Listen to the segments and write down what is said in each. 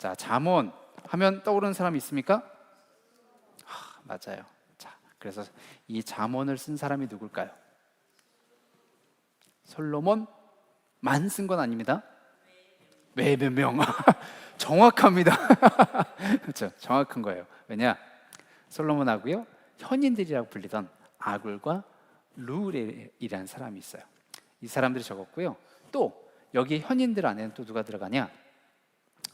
자, 잠언 하면 떠오르는 사람 있습니까? 아, 맞아요. 자, 그래서 이 잠언을 쓴 사람이 누굴까요? 솔로몬만 쓴 건 아닙니다. 왜 몇 명? 정확합니다. 그렇죠. 정확한 거예요. 왜냐? 솔로몬하고요. 현인들이라고 불리던 아굴과 루엘이라는 사람이 있어요. 이 사람들이 적었고요. 또 여기 현인들 안에는 또 누가 들어가냐?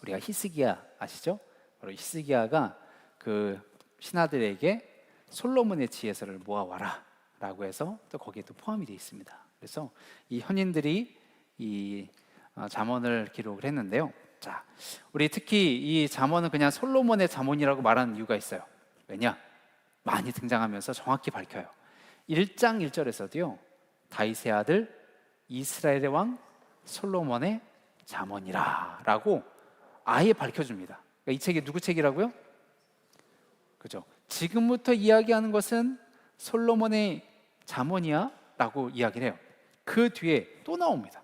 우리가 히스기야 아시죠? 바로 히스기야가 그 신하들에게 솔로몬의 지혜서를 모아와라 라고 해서 또 거기에 또 포함이 되어 있습니다. 그래서 이 현인들이 이 어, 잠언을 기록을 했는데요. 자, 우리 특히 이 잠언은 그냥 솔로몬의 잠언이라고 말하는 이유가 있어요. 왜냐? 많이 등장하면서 정확히 밝혀요. 1장 1절에서도요. 다윗의 아들 이스라엘의 왕 솔로몬의 잠언이라라고 아예 밝혀줍니다. 그러니까 이 책이 누구 책이라고요? 그죠? 지금부터 이야기하는 것은 솔로몬의 잠언이야 라고 이야기를 해요. 그 뒤에 또 나옵니다.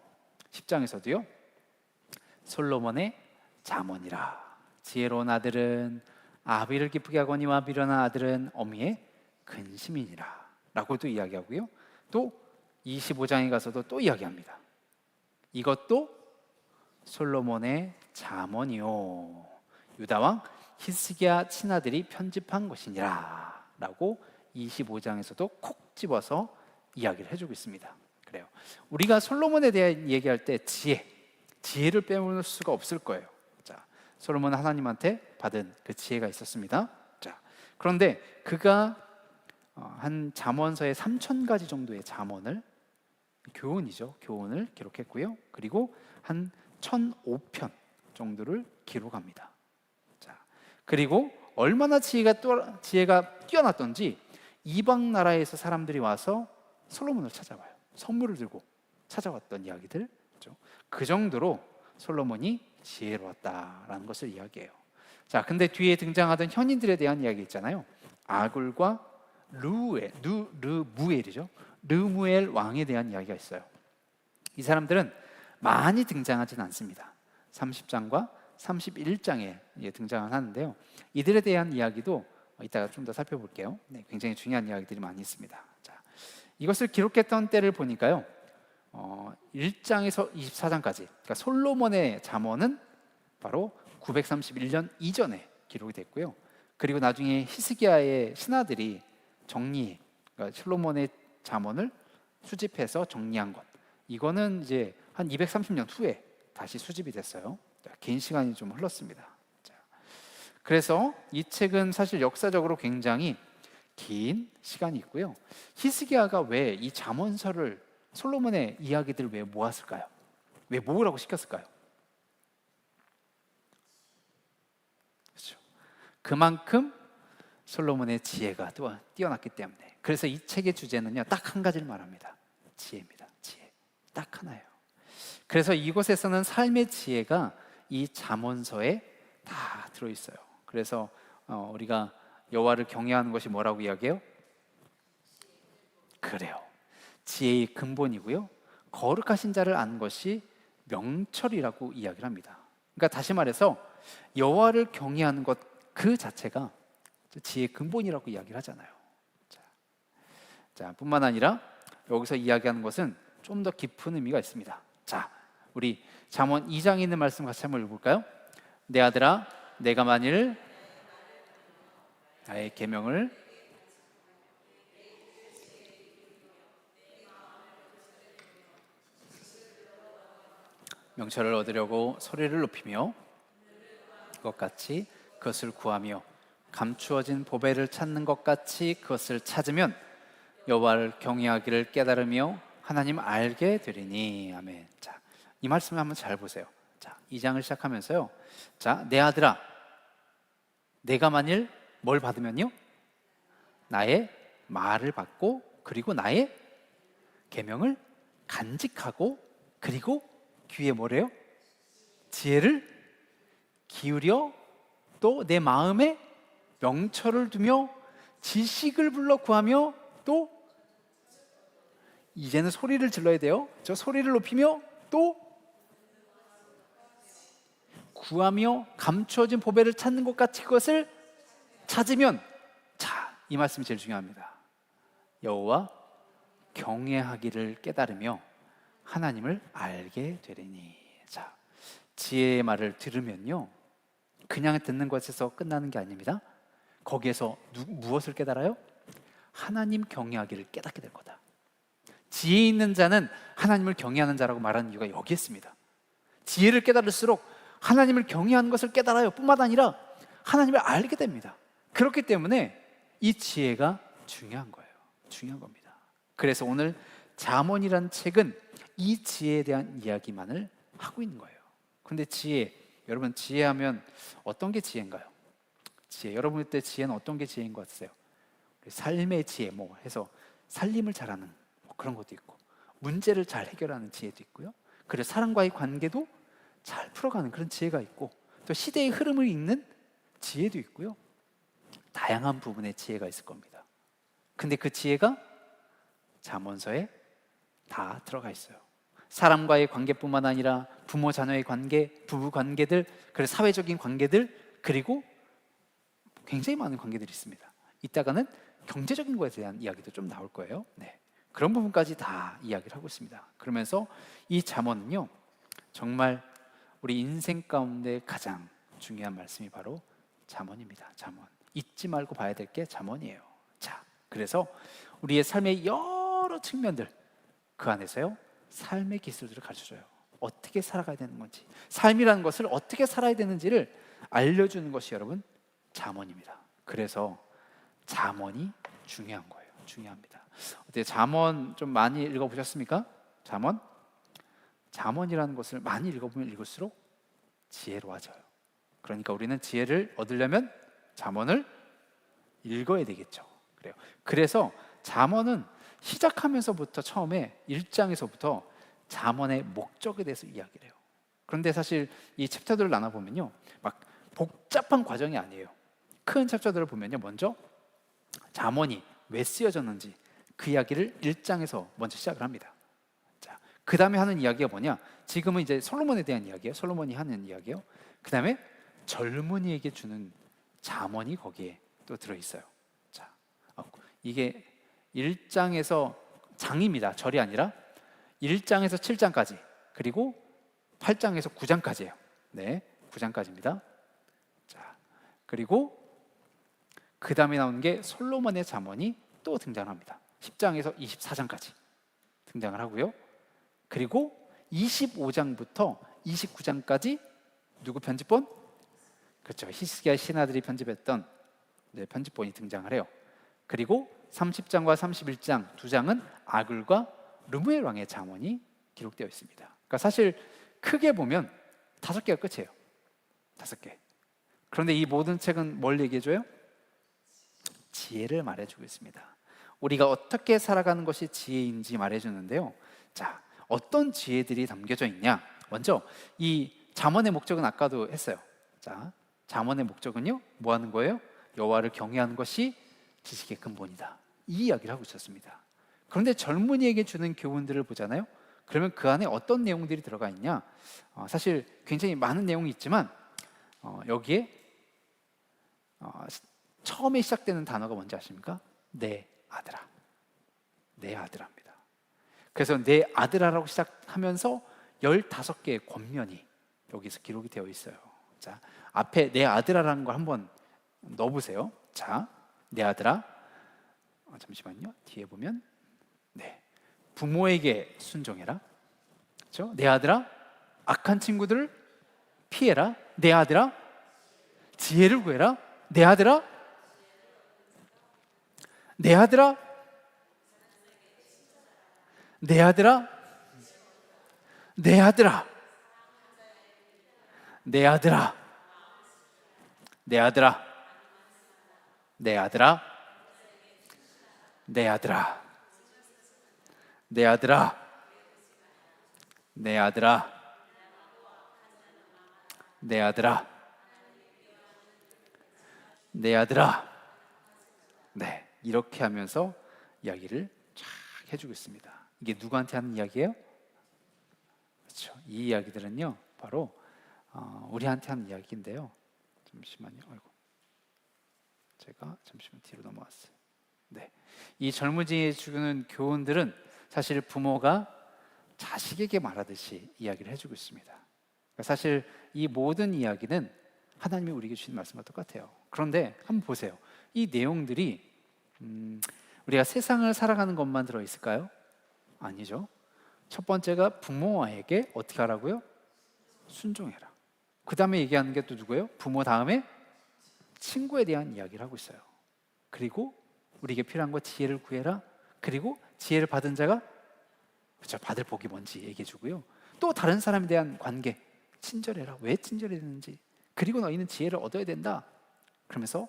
10장에서도요. 솔로몬의 잠언이라 지혜로운 아들은 아비를 기쁘게 하거니와 미련한 아들은 어미의 근심이니라 라고도 이야기하고요. 또 25장에 가서도 또 이야기합니다. 이것도 솔로몬의 잠언이요 유다 왕 히스기야 친아들이 편집한 것이니라 라고 25장에서도 콕 집어서 이야기를 해주고 있습니다. 그래요. 우리가 솔로몬에 대해 얘기할 때 지혜, 지혜를 빼놓을 수가 없을 거예요. 자, 솔로몬은 하나님한테 받은 그 지혜가 있었습니다. 자, 그런데 그가 어, 한 잠언서의 3천 가지 정도의 잠언을 교훈이죠. 교훈을 기록했고요. 그리고 한 1,005편 정도를 기록합니다. 자, 그리고 얼마나 지혜가 또 지혜가 뛰어났던지 이방 나라에서 사람들이 와서 솔로몬을 찾아와요. 선물을 들고 찾아왔던 이야기들. 그죠? 그 정도로 솔로몬이 지혜로웠다라는 것을 이야기해요. 자, 근데 뒤에 등장하던 현인들에 대한 이야기 있잖아요. 아굴과 루에 루 르무엘이죠. 르무엘 왕에 대한 이야기가 있어요. 이 사람들은 많이 등장하진 않습니다. 30장과 31장에 등장을 하는데요. 이들에 대한 이야기도 이따가 좀 더 살펴볼게요. 네, 굉장히 중요한 이야기들이 많이 있습니다. 자, 이것을 기록했던 때를 보니까요. 어, 1장에서 24장까지 그러니까 솔로몬의 잠언은 바로 931년 이전에 기록이 됐고요. 그리고 나중에 히스기야의 신하들이 정리, 그러니까 솔로몬의 잠언을 수집해서 정리한 것. 이거는 이제 한 230년 후에 다시 수집이 됐어요. 긴 시간이 좀 흘렀습니다. 자, 그래서 이 책은 사실 역사적으로 굉장히 긴 시간이 있고요. 히스기야가 왜 이 잠언서를 솔로몬의 이야기들을 왜 모았을까요? 왜 모으라고 시켰을까요? 그렇죠. 그만큼 솔로몬의 지혜가 또 뛰어났기 때문에 그래서 이 책의 주제는요 딱 한 가지를 말합니다 지혜입니다 지혜 딱 하나예요 그래서 이곳에서는 삶의 지혜가 이 잠언서에 다 들어 있어요 그래서 어, 우리가 여호와를 경외하는 것이 뭐라고 이야기해요? 그래요 지혜의 근본이고요 거룩하신 자를 아는 것이 명철이라고 이야기를 합니다 그러니까 다시 말해서 여호와를 경외하는 것 그 자체가 지혜의 근본이라고 이야기를 하잖아요. 자, 자, 뿐만 아니라 여기서 이야기하는 것은 좀 더 깊은 의미가 있습니다. 자, 우리 잠언 2장에 있는 말씀 같이 한번 읽어볼까요? 내 아들아, 내가 만일 나의 계명을 명철을 얻으려고 소리를 높이며 그것 같이 그것을 구하며 감추어진 보배를 찾는 것 같이 그것을 찾으면 여호와를 경외하기를 깨달으며 하나님 알게 되리니 아멘. 자, 이 말씀을 한번 잘 보세요. 자, 이 장을 시작하면서요. 자, 내 아들아, 내가 만일 뭘 받으면요? 나의 말을 받고 그리고 나의 계명을 간직하고 그리고 귀에 뭐래요? 지혜를 기울여 또 내 마음에 명철을 두며 지식을 불러 구하며 또 이제는 소리를 질러야 돼요. 저 소리를 높이며 또 구하며 감추어진 보배를 찾는 것 같이 그것을 찾으면 자, 이 말씀이 제일 중요합니다. 여호와 경외하기를 깨달으며 하나님을 알게 되리니. 자, 지혜의 말을 들으면요. 그냥 듣는 것에서 끝나는 게 아닙니다. 거기에서 누, 무엇을 깨달아요? 하나님 경외하기를 깨닫게 될 거다. 지혜 있는 자는 하나님을 경외하는 자라고 말하는 이유가 여기 있습니다. 지혜를 깨달을수록 하나님을 경외하는 것을 깨달아요. 뿐만 아니라 하나님을 알게 됩니다. 그렇기 때문에 이 지혜가 중요한 거예요. 중요한 겁니다. 그래서 오늘 잠언이란 책은 이 지혜에 대한 이야기만을 하고 있는 거예요. 근데 지혜, 여러분 지혜하면 어떤 게 지혜인가요? 지혜, 여러분 때 지혜는 어떤 게 지혜인 것 같으세요? 삶의 지혜 뭐 해서 살림을 잘하는 뭐 그런 것도 있고 문제를 잘 해결하는 지혜도 있고요. 그리고 사람과의 관계도 잘 풀어가는 그런 지혜가 있고 또 시대의 흐름을 읽는 지혜도 있고요. 다양한 부분의 지혜가 있을 겁니다. 근데 그 지혜가 잠언서에 다 들어가 있어요. 사람과의 관계뿐만 아니라 부모 자녀의 관계, 부부 관계들, 그리고 사회적인 관계들, 그리고 굉장히 많은 관계들이 있습니다. 이따가는 경제적인 것에 대한 이야기도 좀 나올 거예요. 네. 그런 부분까지 다 이야기를 하고 있습니다. 그러면서 이 잠언은요, 정말 우리 인생 가운데 가장 중요한 말씀이 바로 잠언입니다. 잠언. 잊지 말고 봐야 될 게 잠언이에요. 자, 그래서 우리의 삶의 여러 측면들 그 안에서요 삶의 기술들을 가르쳐줘요. 어떻게 살아가야 되는 건지, 삶이라는 것을 어떻게 살아야 되는지를 알려주는 것이 여러분 잠언입니다. 그래서 잠언이 중요한 거예요. 중요합니다. 어때 잠언 좀 많이 읽어 보셨습니까? 잠언? 잠언이라는 것을 많이 읽어 보면 읽을수록 지혜로워져요. 그러니까 우리는 지혜를 얻으려면 잠언을 읽어야 되겠죠. 그래요. 그래서 잠언은 시작하면서부터 처음에 1장에서부터 잠언의 목적에 대해서 이야기를 해요. 그런데 사실 이 챕터들을 나눠 보면요. 막 복잡한 과정이 아니에요. 큰 챕터들을 보면요. 먼저 잠언이 왜 쓰여졌는지 그 이야기를 1장에서 먼저 시작을 합니다. 자, 그 다음에 하는 이야기가 뭐냐? 지금은 이제 솔로몬에 대한 이야기예요. 솔로몬이 하는 이야기예요. 그 다음에 젊은이에게 주는 잠언이 거기에 또 들어 있어요. 자, 어, 이게 1장에서 장입니다. 절이 아니라 1장에서 7장까지 그리고 8장에서 9장까지예요. 네, 9장까지입니다. 자, 그리고 그 다음에 나오는 게 솔로몬의 잠언이 또 등장합니다. 10장에서 24장까지 등장을 하고요. 그리고 25장부터 29장까지 누구 편집본? 그렇죠. 히스기야 신하들이 편집했던 네, 편집본이 등장을 해요. 그리고 30장과 31장 두 장은 아글과 르무엘 왕의 잠언이 기록되어 있습니다. 그러니까 사실 크게 보면 다섯 개가 끝이에요. 다섯 개. 그런데 이 모든 책은 뭘 얘기해 줘요? 지혜를 말해 주고 있습니다. 우리가 어떻게 살아가는 것이 지혜인지 말해 주는데요. 자, 어떤 지혜들이 담겨져 있냐? 먼저 이 잠언의 목적은 아까도 했어요. 자, 잠언의 목적은요. 뭐 하는 거예요? 여호와를 경외하는 것이 지식의 근본이다. 이 이야기를 하고 있었습니다. 그런데 젊은이에게 주는 교훈들을 보잖아요. 그러면 그 안에 어떤 내용들이 들어가 있냐? 어, 사실 굉장히 많은 내용이 있지만 어, 여기에 어, 처음에 시작되는 단어가 뭔지 아십니까? 내 아들아. 내 아들아입니다. 그래서 내 아들아라고 시작하면서 15개의 권면이 여기서 기록이 되어 있어요. 자, 앞에 내 아들아라는 걸 한번 넣어 보세요. 자, 내 아들아. 어, 잠시만요. 뒤에 보면 네. 부모에게 순종해라. 그렇죠? 내 아들아. 악한 친구들을 피해라. 내 아들아. 지혜를 구해라. 내 아들아. 내 아들아. 내 아들아. 내 아들아. 내 아들아. 내 아들아. 내 아들아. 내 아들아. 내 아들아. 내 아들아. 내 아들아. 내 아들아. 네. 이렇게 하면서 이야기를 쫙 해주고 있습니다. 이게 누구한테 하는 이야기예요? 그렇죠. 이 이야기들은요, 바로 어, 우리한테 한 이야기인데요. 잠시만요. 아이고. 제가 잠시만 뒤로 넘어왔어요. 네. 이 젊은이에 주는 교훈들은 사실 부모가 자식에게 말하듯이 이야기를 해주고 있습니다. 그러니까 사실 이 모든 이야기는 하나님이 우리에게 주신 말씀과 똑같아요. 그런데 한번 보세요. 이 내용들이 음, 우리가 세상을 살아가는 것만 들어 있을까요? 아니죠. 첫 번째가 부모에게 어떻게 하라고요? 순종해라. 그 다음에 얘기하는 게 또 누구예요? 부모 다음에 친구에 대한 이야기를 하고 있어요. 그리고 우리에게 필요한 거 지혜를 구해라. 그리고 지혜를 받은 자가 그렇죠. 받을 복이 뭔지 얘기해 주고요. 또 다른 사람에 대한 관계 친절해라. 왜 친절해야 되는지. 그리고 너희는 지혜를 얻어야 된다. 그러면서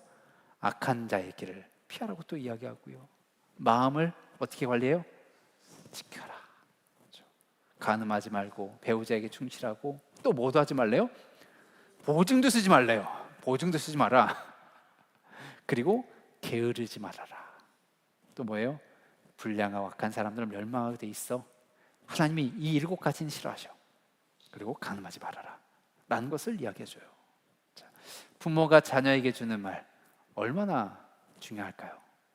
악한 자의 길을 피하라고 또 이야기하고요. 마음을 어떻게 관리해요? 지켜라. 그렇죠. 간음하지 말고 배우자에게 충실하고 또 뭐도 하지 말래요? 보증도 쓰지 말래요. 보증도 쓰지 마라. 그리고 게으르지 말아라. 또 뭐예요? 불량하고 악한 사람들은 멸망하게 돼 있어. 하나님이 이 일곱 가지는 싫어하셔. 그리고 간음하지 말아라. 라는 것을 이야기해 줘요. 자, 부모가 자녀에게 주는 말 얼마나 중요할까요?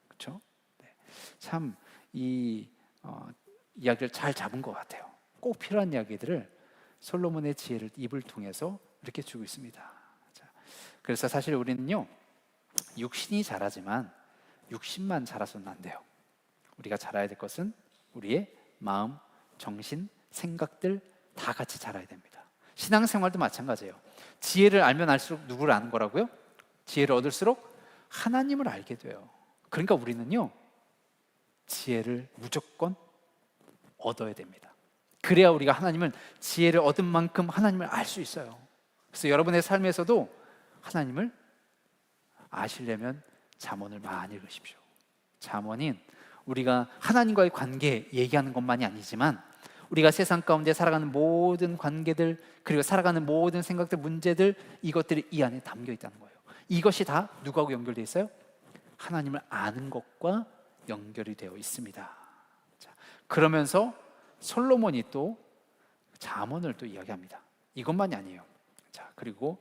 그렇죠? 네. 참이 어, 이야기를 잘 잡은 것 같아요. 꼭 필요한 이야기들을 솔로몬의 지혜를 입을 통해서 이렇게 주고 있습니다. 자, 그래서 사실 우리는요 육신이 자라지만 육신만 자라서는 안 돼요. 우리가 자라야 될 것은 우리의 마음, 정신, 생각들 다 같이 자라야 됩니다. 신앙생활도 마찬가지예요. 지혜를 알면 알수록 누구를 아는 거라고요? 지혜를 얻을수록 하나님을 알게 돼요. 그러니까 우리는요 지혜를 무조건 얻어야 됩니다. 그래야 우리가 하나님을 지혜를 얻은 만큼 하나님을 알 수 있어요. 그래서 여러분의 삶에서도 하나님을 아시려면 잠언을 많이 읽으십시오. 잠언인 우리가 하나님과의 관계 얘기하는 것만이 아니지만 우리가 세상 가운데 살아가는 모든 관계들 그리고 살아가는 모든 생각들 문제들 이것들이 이 안에 담겨 있다는 거예요. 이것이 다 누구하고 연결되어 있어요? 하나님을 아는 것과 연결이 되어 있습니다. 자, 그러면서 솔로몬이 또 잠언을 또 이야기합니다. 이것만이 아니에요. 자, 그리고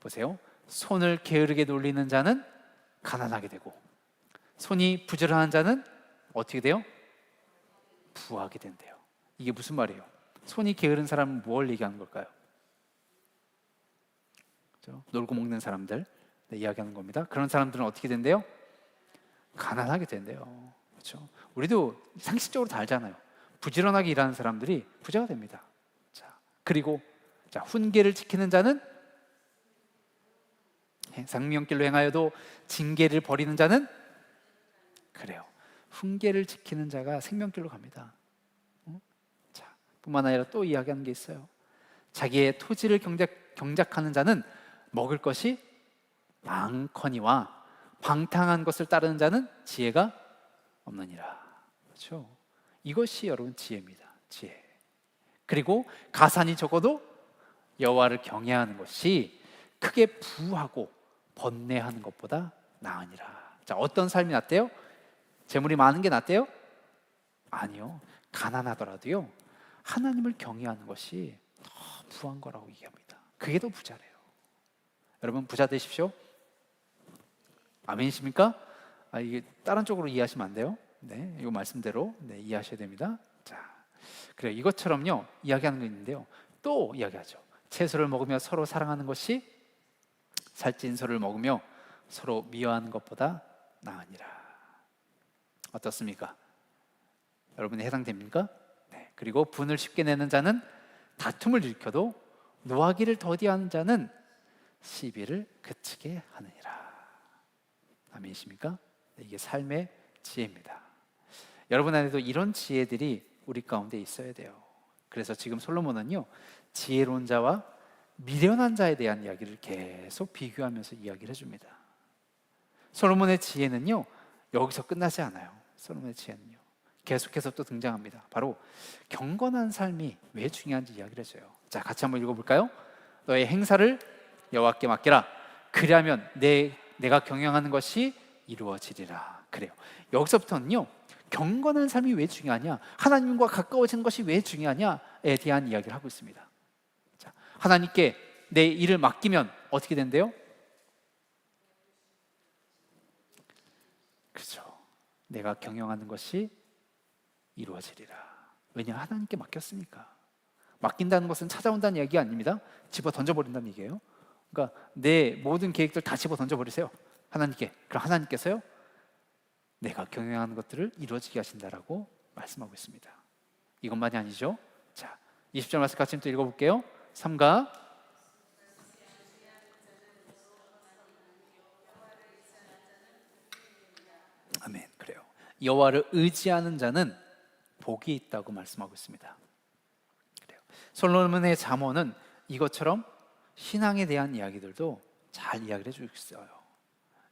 보세요. 손을 게으르게 놀리는 자는 가난하게 되고 손이 부지런한 자는 어떻게 돼요? 부하게 된대요. 이게 무슨 말이에요? 손이 게으른 사람은 뭘 얘기하는 걸까요? 놀고 먹는 사람들 네, 이야기하는 겁니다. 그런 사람들은 어떻게 된대요? 가난하게 된대요. 그렇죠? 우리도 상식적으로 다 알잖아요. 부지런하게 일하는 사람들이 부자가 됩니다. 자, 그리고 자, 훈계를 지키는 자는 상명길로 행하여도 징계를 버리는 자는 그래요. 훈계를 지키는 자가 생명길로 갑니다. 어? 자, 뿐만 아니라 또 이야기하는 게 있어요. 자기의 토지를 경작, 경작하는 자는 먹을 것이 많거니와 방탕한 것을 따르는 자는 지혜가 없느니라. 그렇죠? 이것이 여러분 지혜입니다. 지혜. 그리고 가산이 적어도 여호와를 경외하는 것이 크게 부하고 번뇌하는 것보다 나으니라. 자, 어떤 삶이 낫대요? 재물이 많은 게 낫대요? 아니요. 가난하더라도요. 하나님을 경외하는 것이 더 부한 거라고 얘기합니다. 그게 더 부자래요. 여러분 부자 되십시오. 아멘이십니까? 아, 이게 다른 쪽으로 이해하시면 안 돼요. 네, 이 말씀대로 네, 이해하셔야 됩니다. 자, 그래 이것처럼요 이야기하는 게 있는데요. 또 이야기하죠. 채소를 먹으며 서로 사랑하는 것이 살찐 소를 먹으며 서로 미워하는 것보다 나으니라. 어떻습니까? 여러분이 해당됩니까? 네. 그리고 분을 쉽게 내는 자는 다툼을 일으켜도 노하기를 더디하는 자는 시비를 그치게 하느니라. 아멘이십니까? 네, 이게 삶의 지혜입니다. 여러분 안에도 이런 지혜들이 우리 가운데 있어야 돼요. 그래서 지금 솔로몬은요 지혜로운 자와 미련한 자에 대한 이야기를 계속 비교하면서 이야기를 해줍니다. 솔로몬의 지혜는요 여기서 끝나지 않아요. 솔로몬의 지혜는요 계속해서 또 등장합니다. 바로 경건한 삶이 왜 중요한지 이야기를 해줘요. 자 같이 한번 읽어볼까요? 너의 행사를 여호와께 맡기라. 그리하면 내 내가 경영하는 것이 이루어지리라. 그래요. 여기서부터는요 경건한 삶이 왜 중요하냐, 하나님과 가까워지는 것이 왜 중요하냐에 대한 이야기를 하고 있습니다. 자, 하나님께 내 일을 맡기면 어떻게 된대요? 그렇죠. 내가 경영하는 것이 이루어지리라. 왜냐 하나님께 맡겼으니까. 맡긴다는 것은 찾아온다는 얘기 아닙니다. 집어 던져버린다는 얘기예요. 그러니까 내 모든 계획들 다 집어 던져 버리세요. 하나님께. 그럼 하나님께서요. 내가 경영하는 것들을 이루어지게 하신다라고 말씀하고 있습니다. 이것만이 아니죠. 자, 20절 말씀 같이 또 읽어 볼게요. 3가 아멘. 그래요. 여호와를 의지하는 자는 복이 있다고 말씀하고 있습니다. 그래요. 솔로몬의 잠언은 이것처럼 신앙에 대한 이야기들도 잘 이야기를 해주고 있어요.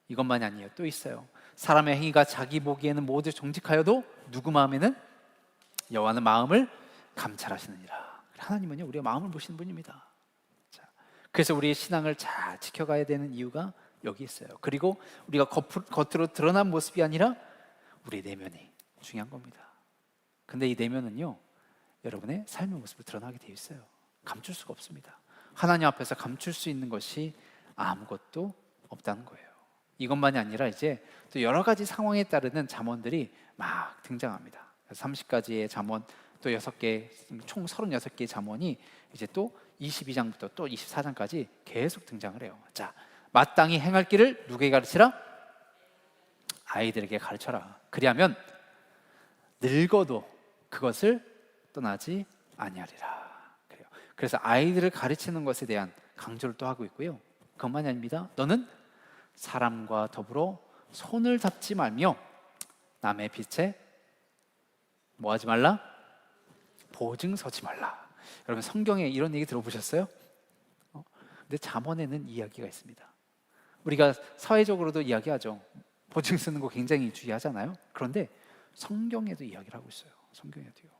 이것만이 아니에요. 또 있어요. 사람의 행위가 자기 보기에는 모두 정직하여도 누구 마음에는 여호와는 마음을 감찰하시느니라. 하나님은요 우리의 마음을 보시는 분입니다. 자, 그래서 우리의 신앙을 잘 지켜가야 되는 이유가 여기 있어요. 그리고 우리가 겉으로 드러난 모습이 아니라 우리 내면이 중요한 겁니다. 근데 이 내면은요 여러분의 삶의 모습을 드러나게 되어 있어요. 감출 수가 없습니다. 하나님 앞에서 감출 수 있는 것이 아무것도 없다는 거예요. 이것만이 아니라 이제 또 여러 가지 상황에 따르는 잠언들이 막 등장합니다. 30가지의 잠언 또 6개 총 36개의 잠언이 이제 또 22장부터 또 24장까지 계속 등장을 해요. 자, 마땅히 행할 길을 누구에게 가르치라? 아이들에게 가르쳐라. 그리하면 늙어도 그것을 떠나지 아니하리라. 그래서 아이들을 가르치는 것에 대한 강조를 또 하고 있고요. 그것만이 아닙니다. 너는 사람과 더불어 손을 잡지 말며 남의 빛에 뭐 하지 말라? 보증 서지 말라. 여러분 성경에 이런 얘기 들어보셨어요? 어? 근데 잠언에는 이야기가 있습니다. 우리가 사회적으로도 이야기하죠. 보증 쓰는 거 굉장히 주의하잖아요. 그런데 성경에도 이야기를 하고 있어요. 성경에도요.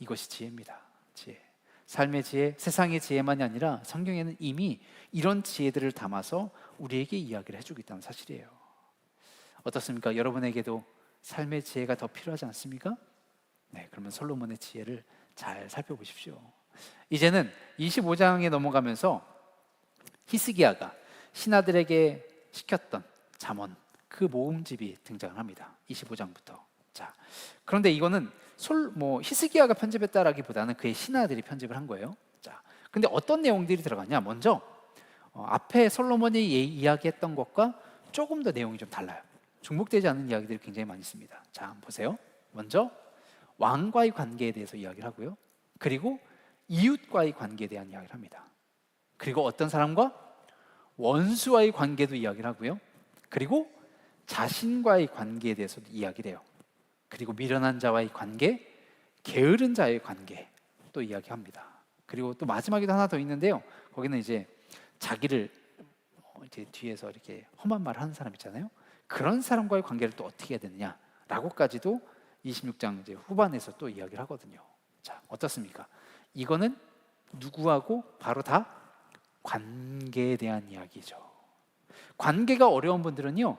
이것이 지혜입니다. 지혜. 삶의 지혜, 세상의 지혜만이 아니라 성경에는 이미 이런 지혜들을 담아서 우리에게 이야기를 해주고 있다는 사실이에요. 어떻습니까? 여러분에게도 삶의 지혜가 더 필요하지 않습니까? 네, 그러면 솔로몬의 지혜를 잘 살펴보십시오. 이제는 25장에 넘어가면서 히스기야가 신하들에게 시켰던 잠언 그 모음집이 등장합니다. 25장부터. 자, 그런데 이거는 솔, 뭐 히스기야가 편집했다라기보다는 그의 신하들이 편집을 한 거예요. 자, 근데 어떤 내용들이 들어갔냐? 먼저 어, 앞에 솔로몬이 이야기했던 것과 조금 더 내용이 좀 달라요. 중복되지 않는 이야기들이 굉장히 많이 있습니다. 자, 보세요. 먼저 왕과의 관계에 대해서 이야기를 하고요. 그리고 이웃과의 관계에 대한 이야기를 합니다. 그리고 어떤 사람과 원수와의 관계도 이야기를 하고요. 그리고 자신과의 관계에 대해서도 이야기를 해요. 그리고 미련한 자와의 관계, 게으른 자의 관계 또 이야기합니다. 그리고 또 마지막에도 하나 더 있는데요. 거기는 이제 자기를 어, 이제 뒤에서 이렇게 험한 말 하는 사람 있잖아요. 그런 사람과의 관계를 또 어떻게 해야 되느냐라고까지도 26장 이제 후반에서 또 이야기를 하거든요. 자, 어떻습니까? 이거는 누구하고 바로 다 관계에 대한 이야기죠. 관계가 어려운 분들은요.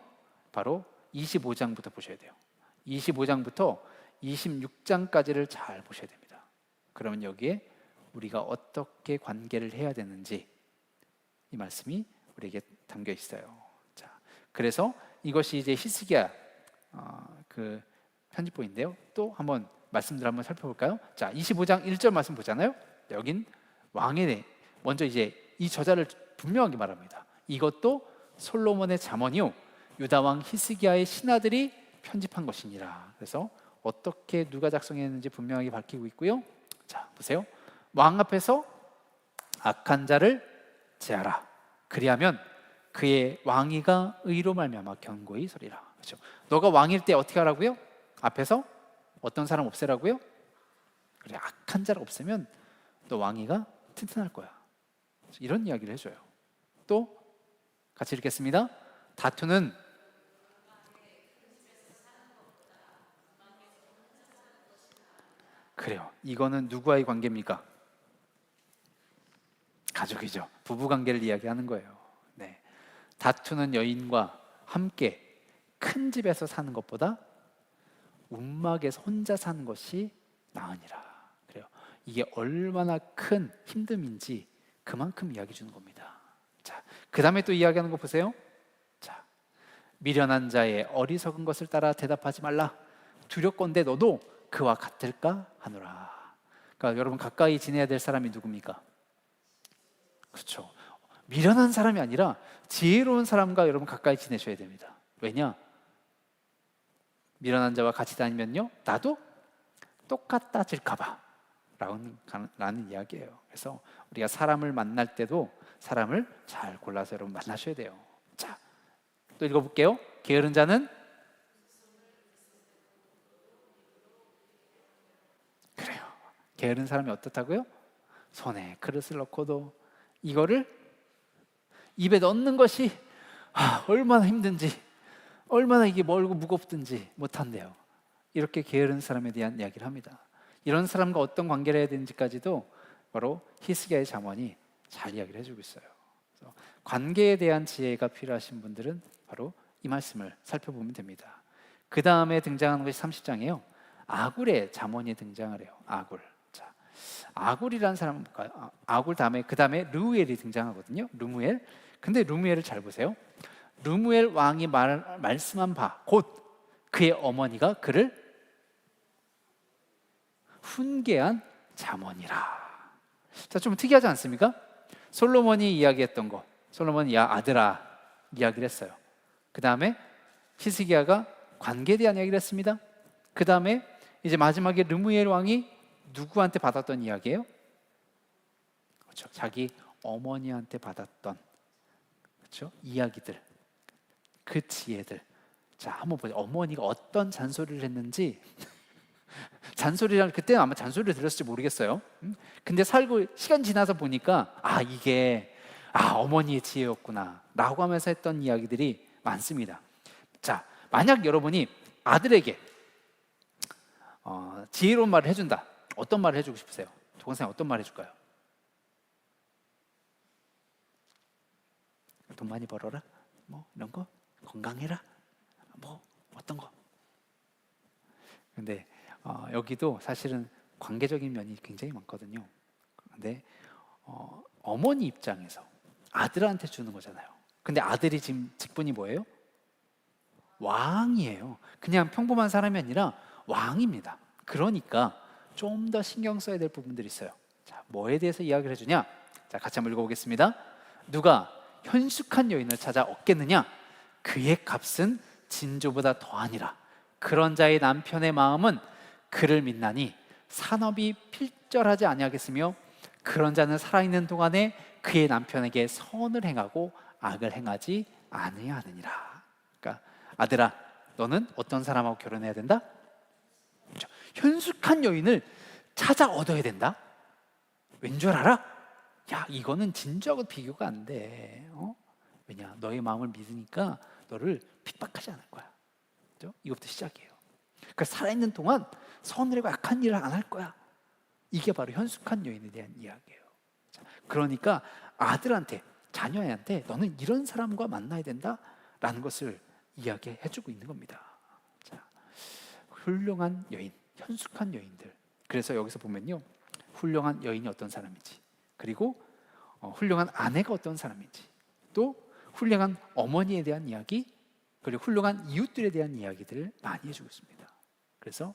바로 25장부터 보셔야 돼요. 25장부터 26장까지를 잘 보셔야 됩니다. 그러면 여기에 우리가 어떻게 관계를 해야 되는지 이 말씀이 우리에게 담겨 있어요. 자, 그래서 이것이 이제 히스기야 어, 그 편집본인데요. 또 한번 말씀들 한번 살펴볼까요? 자, 25장 1절 말씀 보잖아요. 여긴 대해 먼저 이제 이 저자를 분명하게 말합니다. 이것도 솔로몬의 잠언이요 유다 왕 히스기야의 신하들이 편집한 것이니라. 그래서 어떻게 누가 작성했는지 분명하게 밝히고 있고요. 자, 보세요. 왕 앞에서 악한 자를 제하라. 그리하면 그의 왕위가 의로 말미암아 견고히 서리라. 그렇죠. 너가 왕일 때 어떻게 하라고요? 앞에서 어떤 사람 없애라고요? 그래 악한 자를 없애면 너 왕위가 튼튼할 거야. 이런 이야기를 해줘요. 또 같이 읽겠습니다. 다투는 그래요. 이거는 누구와의 관계입니까? 가족이죠. 부부 관계를 이야기하는 거예요. 네. 다투는 여인과 함께 큰 집에서 사는 것보다 움막에서 혼자 사는 것이 나으니라. 그래요. 이게 얼마나 큰 힘듦인지 그만큼 이야기 주는 겁니다. 자, 그 다음에 또 이야기하는 거 보세요. 자, 미련한 자의 어리석은 것을 따라 대답하지 말라. 두렵건대 너도 그와 같을까 하노라. 그러니까 여러분 가까이 지내야 될 사람이 누굽니까? 그렇죠. 미련한 사람이 아니라 지혜로운 사람과 여러분 가까이 지내셔야 됩니다. 왜냐? 미련한 자와 같이 다니면요, 나도 똑같아질까봐 라는, 라는 이야기예요. 그래서 우리가 사람을 만날 때도 사람을 잘 골라서 여러분 만나셔야 돼요. 자, 또 읽어볼게요. 게으른 자는 그래요. 게으른 사람이 어떻다고요? 손에 그릇을 넣고도 이거를 입에 넣는 것이 아, 얼마나 힘든지, 얼마나 이게 멀고 무겁든지 못한대요. 이렇게 게으른 사람에 대한 이야기를 합니다. 이런 사람과 어떤 관계를 해야 되는지까지도 바로 히스기야의 잠언이 잘 이야기를 해주고 있어요. 관계에 대한 지혜가 필요하신 분들은 바로 이 말씀을 살펴보면 됩니다. 그 다음에 등장하는 것이 30장이에요. 아굴의 잠언이 등장을 해요. 아굴. 자, 아굴이라는 사람은 뭘까요? 아, 아굴 다음에 그 다음에 르우엘이 등장하거든요. 르무엘. 근데 르무엘을 잘 보세요. 르무엘 왕이 말, 말씀한 바 곧 그의 어머니가 그를 훈계한 잠언이라. 자, 좀 특이하지 않습니까? 솔로몬이 이야기했던 거. 솔로몬이 야 아들아 이야기를 했어요. 그 다음에 히스기야가 관계에 대한 이야기를 했습니다. 그 다음에 이제 마지막에 르무엘 왕이 누구한테 받았던 이야기예요? 그렇죠. 자기 어머니한테 받았던 그렇죠. 이야기들, 그 지혜들. 자, 한번 보자. 어머니가 어떤 잔소리를 했는지 잔소리랑 그때는 아마 잔소리를 들었을지 모르겠어요. 음? 근데 살고 시간 지나서 보니까 아 이게 아 어머니의 지혜였구나라고 하면서 했던 이야기들이 많습니다. 자 만약 여러분이 아들에게 어, 지혜로운 말을 해준다. 어떤 말을 해주고 싶으세요? 동생 어떤 말 해줄까요? 돈 많이 벌어라. 뭐 이런 거 건강해라. 뭐 어떤 거. 근데 어, 여기도 사실은 관계적인 면이 굉장히 많거든요. 근데 어, 어머니 입장에서 아들한테 주는 거잖아요. 근데 아들이 지금 직분이 뭐예요? 왕이에요. 그냥 평범한 사람이 아니라 왕입니다. 그러니까 좀 더 신경 써야 될 부분들이 있어요. 자, 뭐에 대해서 이야기를 해주냐? 자, 같이 한번 읽어보겠습니다. 누가 현숙한 여인을 찾아 얻겠느냐? 그의 값은 진주보다 더하니라. 그런 자의 남편의 마음은 그를 믿나니 산업이 필절하지 아니하겠으며 그런 자는 살아있는 동안에 그의 남편에게 선을 행하고 악을 행하지 아니하느니라. 그러니까 아들아, 너는 어떤 사람하고 결혼해야 된다? 현숙한 여인을 찾아 얻어야 된다. 왠 줄 알아? 야, 이거는 진주하고 비교가 안 돼. 어? 왜냐, 너의 마음을 믿으니까 너를 핍박하지 않을 거야. 그렇죠? 이것부터 시작이에요. 그러니까 살아있는 동안 선을 하고 악한 일을 안 할 거야. 이게 바로 현숙한 여인에 대한 이야기예요. 자, 그러니까 아들한테 자녀한테 너는 이런 사람과 만나야 된다 라는 것을 이야기해 주고 있는 겁니다. 자, 훌륭한 여인, 현숙한 여인들. 그래서 여기서 보면요, 훌륭한 여인이 어떤 사람인지, 그리고 어, 훌륭한 아내가 어떤 사람인지, 또 훌륭한 어머니에 대한 이야기, 그리고 훌륭한 이웃들에 대한 이야기들을 많이 해주고 있습니다. 그래서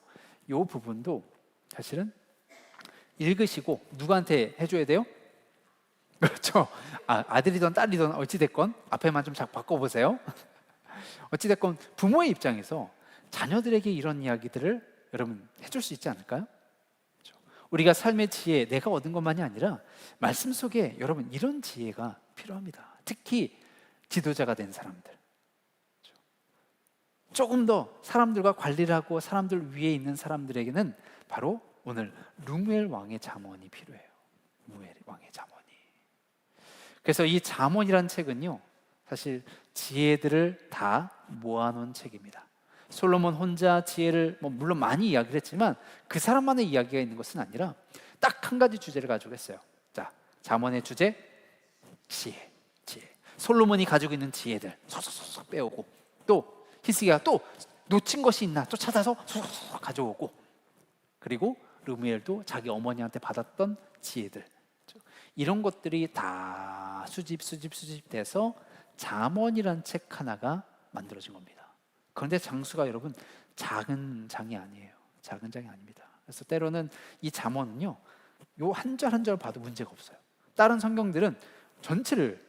이 부분도 사실은 읽으시고 누구한테 해줘야 돼요? 그렇죠. 아, 아들이든 딸이든 어찌됐건 앞에만 좀잘 바꿔보세요. 어찌됐건 부모의 입장에서 자녀들에게 이런 이야기들을 여러분 해줄 수 있지 않을까요? 그렇죠. 우리가 삶의 지혜, 내가 얻은 것만이 아니라 말씀 속에 여러분 이런 지혜가 필요합니다. 특히 지도자가 된 사람들. 조금 더 사람들과 관리를 하고 사람들 위에 있는 사람들에게는 바로 오늘 루무엘 왕의 잠언이 필요해요. 루무엘 왕의 잠언이. 그래서 이 잠언이란 책은요, 사실 지혜들을 다 모아놓은 책입니다. 솔로몬 혼자 지혜를 뭐 물론 많이 이야기를 했지만 그 사람만의 이야기가 있는 것은 아니라 딱 한 가지 주제를 가지고 했어요. 자, 잠언의 주제 지혜, 지혜. 솔로몬이 가지고 있는 지혜들 소소소소 빼오고 또 히스기야 또 놓친 것이 있나 또 찾아서 소소소 가져오고 그리고 르무엘도 자기 어머니한테 받았던 지혜들 이런 것들이 다 수집 수집 수집돼서 잠언이란 책 하나가 만들어진 겁니다. 그런데 장수가 여러분 작은 장이 아니에요. 작은 장이 아닙니다. 그래서 때로는 이 잠언은요. 요 한 절 한 절 봐도 문제가 없어요. 다른 성경들은 전체를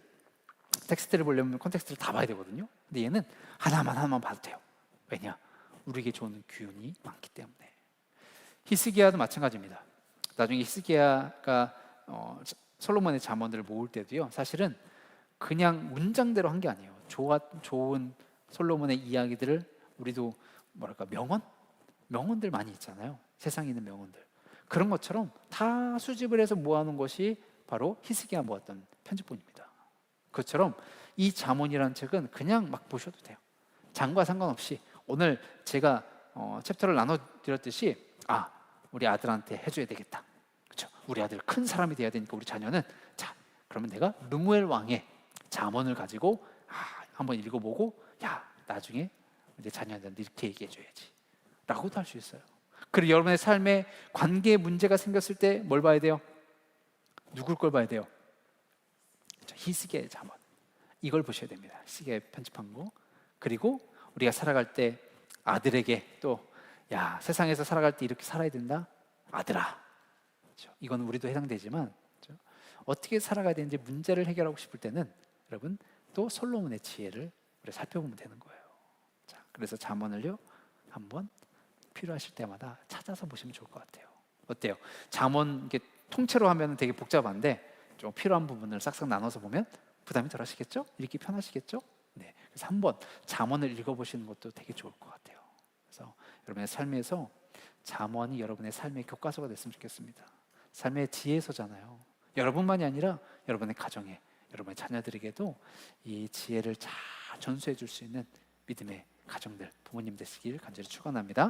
텍스트를 보려면 콘텍스트를 다 봐야 되거든요. 근데 얘는 하나만 하나만 봐도 돼요. 왜냐? 우리에게 좋은 교훈이 많기 때문에. 히스기야도 마찬가지입니다. 나중에 히스기야가 어, 솔로몬의 잠언들을 모을 때도요. 사실은 그냥 문장대로 한 게 아니에요. 좋아, 좋은 솔로몬의 이야기들을 우리도 뭐랄까 명언, 명언들 많이 있잖아요. 세상에 있는 명언들 그런 것처럼 다 수집을 해서 모아놓은 것이 바로 히스기야 모았던 편집본입니다. 그처럼 이 잠언이라는 책은 그냥 막 보셔도 돼요. 장과 상관없이 오늘 제가 어, 챕터를 나눠 드렸듯이 아 우리 아들한테 해줘야 되겠다. 그렇죠? 우리 아들 큰 사람이 돼야 되니까 우리 자녀는 자 그러면 내가 르무엘 왕의 잠언을 가지고 아, 한번 읽어보고 야 나중에 이제 자녀한테 이렇게 얘기해줘야지.라고도 할 수 있어요. 그리고 여러분의 삶에 관계 문제가 생겼을 때 뭘 봐야 돼요? 누굴 걸 봐야 돼요? 히스기야의 잠언 이걸 보셔야 됩니다. 히스기야 편집한 거 그리고 우리가 살아갈 때 아들에게 또 야 세상에서 살아갈 때 이렇게 살아야 된다 아들아 그렇죠. 이건 우리도 해당되지만 그렇죠. 어떻게 살아가야 되는지 문제를 해결하고 싶을 때는 여러분 또 솔로몬의 지혜를 우리 살펴보면 되는 거예요. 자 그래서 잠언을요 한번 필요하실 때마다 찾아서 보시면 좋을 것 같아요. 어때요? 잠언 이게 통째로 하면 되게 복잡한데 좀 필요한 부분을 싹싹 나눠서 보면 부담이 덜하시겠죠? 읽기 편하시겠죠? 네. 그래서 한번 잠언을 읽어보시는 것도 되게 좋을 것 같아요. 그래서 여러분의 삶에서 잠언이 여러분의 삶의 교과서가 됐으면 좋겠습니다. 삶의 지혜서잖아요. 여러분만이 아니라 여러분의 가정에, 여러분의 자녀들에게도 이 지혜를 잘 전수해 줄 수 있는 믿음의 가정들, 부모님 되시길 간절히 축원합니다.